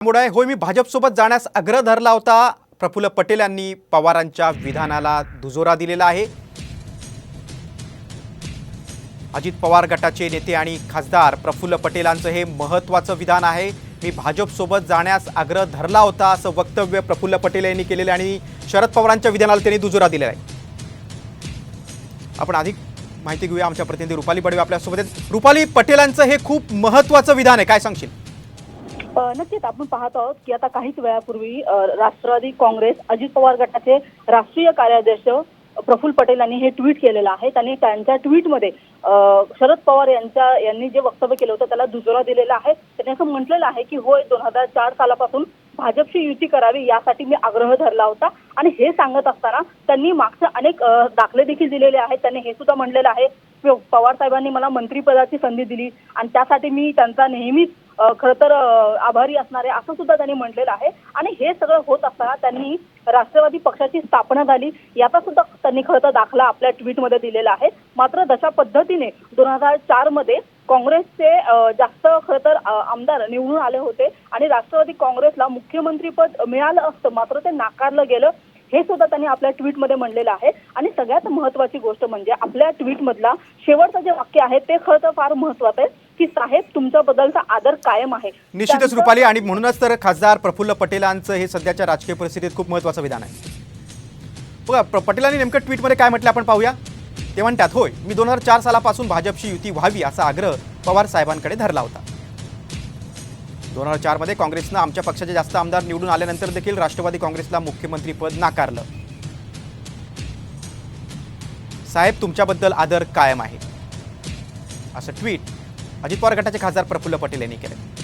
त्यामुळे होय मी भाजपसोबत जाण्यास आग्रह धरला होता. प्रफुल्ल पटेल यांनी पवारांच्या विधानाला दुजोरा दिलेला आहे. अजित पवार गटाचे नेते आणि खासदार प्रफुल्ल पटेलांचं हे महत्त्वाचं विधान आहे. मी भाजपसोबत जाण्यास आग्रह धरला होता असं वक्तव्य प्रफुल्ल पटेल यांनी केलेलं आहे आणि शरद पवारांच्या विधानाला त्यांनी दुजोरा दिलेला आहे. आपण अधिक माहिती घेऊया आमच्या प्रतिनिधी रुपाली बडवे आपल्यासोबत रुपाली पटेलांचं हे खूप महत्त्वाचं विधान आहे. काय सांगशील? नक्कीच आपण पाहत आहोत की आता काहीच वेळापूर्वी राष्ट्रवादी काँग्रेस अजित पवार गटाचे राष्ट्रीय कार्याध्यक्ष प्रफुल्ल पटेल यांनी हे ट्विट केलेलं आहे. त्यांनी त्यांच्या ट्विटमध्ये शरद पवार यांच्या यांनी जे वक्तव्य केलं होतं त्याला दुजोरा दिलेला आहे. त्यांनी असं म्हटलेलं आहे की होय दोन हजार चार सालापासून भाजपशी युती करावी यासाठी मी आग्रह धरला होता. आणि हे सांगत असताना त्यांनी मागचे अनेक दाखले देखील दिलेले आहेत. त्यांनी हे सुद्धा म्हणलेलं आहे. पवार साहेबांनी मला मंत्रिपदाची संधी दिली आणि त्यासाठी मी त्यांचा नेहमीच खरं तर आभारी असणार आहे असं सुद्धा त्यांनी म्हटलेलं आहे. आणि हे सगळं होत असताना त्यांनी राष्ट्रवादी पक्षाची स्थापना झाली याचा सुद्धा त्यांनी खरं तर दाखला आपल्या ट्विटमध्ये दिलेला आहे. मात्र जशा पद्धतीने दोन हजार चारमध्ये काँग्रेसचे जास्त खरं तर आमदार निवडून आले होते आणि राष्ट्रवादी काँग्रेसला मुख्यमंत्रीपद मिळालं असतं मात्र ते नाकारलं गेलं हे सुद्धा त्यांनी आपल्या ट्विटमध्ये म्हणलेलं आहे. आणि सगळ्यात महत्वाची गोष्ट म्हणजे आपल्या ट्विटमधला शेवटचं जे वाक्य आहे ते खरं तर फार महत्वाचं आहे. की साहेब तुमच्याबद्दलचा आदर कायम आहे. निश्चितच रुपाली. आणि म्हणूनच तर खासदार प्रफुल्ल पटेलांचं हे सध्याच्या राजकीय परिस्थितीत खूप महत्त्वाचं विधान आहे. बघा पटेलांनी नेमकं ट्विटमध्ये काय म्हटलं आपण पाहूया? ते म्हणतात होय मी दोन हजार चार सालापासून भाजपशी युती व्हावी असा आग्रह पवार साहेबांकडे धरला होता. दोन हजार चारमध्ये काँग्रेसनं आमच्या पक्षाचे जास्त आमदार निवडून आल्यानंतर देखील राष्ट्रवादी काँग्रेसला मुख्यमंत्रीपद नाकारलं. साहेब तुमच्याबद्दल आदर कायम आहे. असं ट्विट अजित पवार गटाचे खासदार प्रफुल्ल पटेल यांनी केले.